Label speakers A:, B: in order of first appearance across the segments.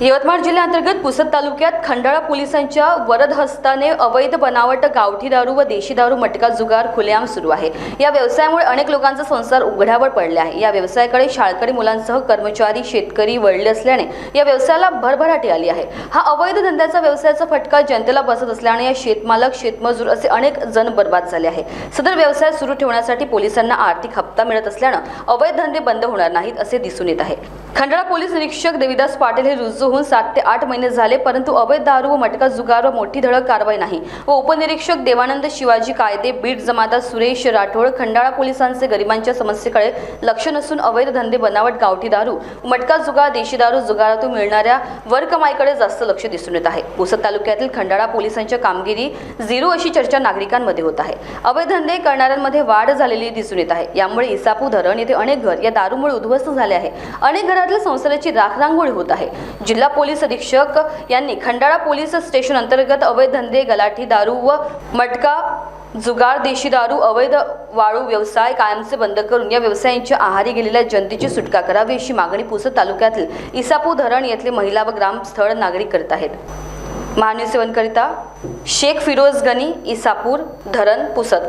A: यवतमाळ जिल्ह्याअंतर्गत पुसद तालुक्यात खंडाळा पोलिसांच्या वरद हस्ताने अवैध बनावट गावठी दारू व देशी दारू मटका जुगार खुलेआम सुरू आहे. या व्यवसायामुळे अनेक लोकांचा संसार उघड्यावर पडले आहे. या व्यवसायाकडे शाळकरी मुलांसह कर्मचारी शेतकरी वळले असल्याने या व्यवसायाला भरभराटी आली आहे. हा अवैध धंद्याचा व्यवसायाचा फटका जनतेला बसत असल्याने या शेतमालक शेतमजूर असे अनेक जण बर्बाद झाले आहे. सदर व्यवसाय सुरू ठेवण्यासाठी पोलिसांना आर्थिक हप्ता मिळत असल्यानं अवैध धंदे बंद होणार नाहीत असे दिसून येत आहे. खंडाळा पोलीस निरीक्षक देविदास पाटील हे रुजू होऊन सात ते आठ महिने झाले परंतु अवैध दारू व मटका जुगार व मोठी धडक कारवाई नाही. व उपनिरीक्षक देवानंद शिवाजी कायदे बीड जमादार सुरेश राठोड खंडाळा पोलिसांचे गरिबांच्या समस्येकडे लक्ष नसून अवैध धंदे बनावट गावठी दारू मटका जुगार देशी दारू जुगारातून मिळणाऱ्या वरकमाईकडे जास्त लक्ष दिसून येत आहे. पुसद तालुक्यातील खंडाळा पोलिसांच्या कामगिरी झिरो अशी चर्चा नागरिकांमध्ये होत आहे. अवैध धंदे करणाऱ्यांमध्ये वाढ झालेली दिसून येत आहे. यामुळे इसापू धरण येथे अनेक घर या दारूमुळे उद्ध्वस्त झाले आहे. अनेक घरात शहरातील संसाराची राखरांगोळी होत आहे. जिल्हा पोलीस अधीक्षक यांनी खंडाळा पोलीस स्टेशन अंतर्गत अवैध धंदे गलाठी दारू व मटका जुगार देशी दारू अवैध वाळू व्यवसाय कायमचे बंद करून या व्यवसायांच्या आहारी गेलेल्या जनतेची सुटका करावी अशी मागणी पुसद तालुक्यातील इसापू धरण येथील महिला व ग्रामस्थळ नागरिक करत आहेत. महान्यूज सेवनकरिता शेख फिरोज गनी इसापूर धरण Pusad.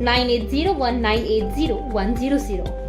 B: 9801980100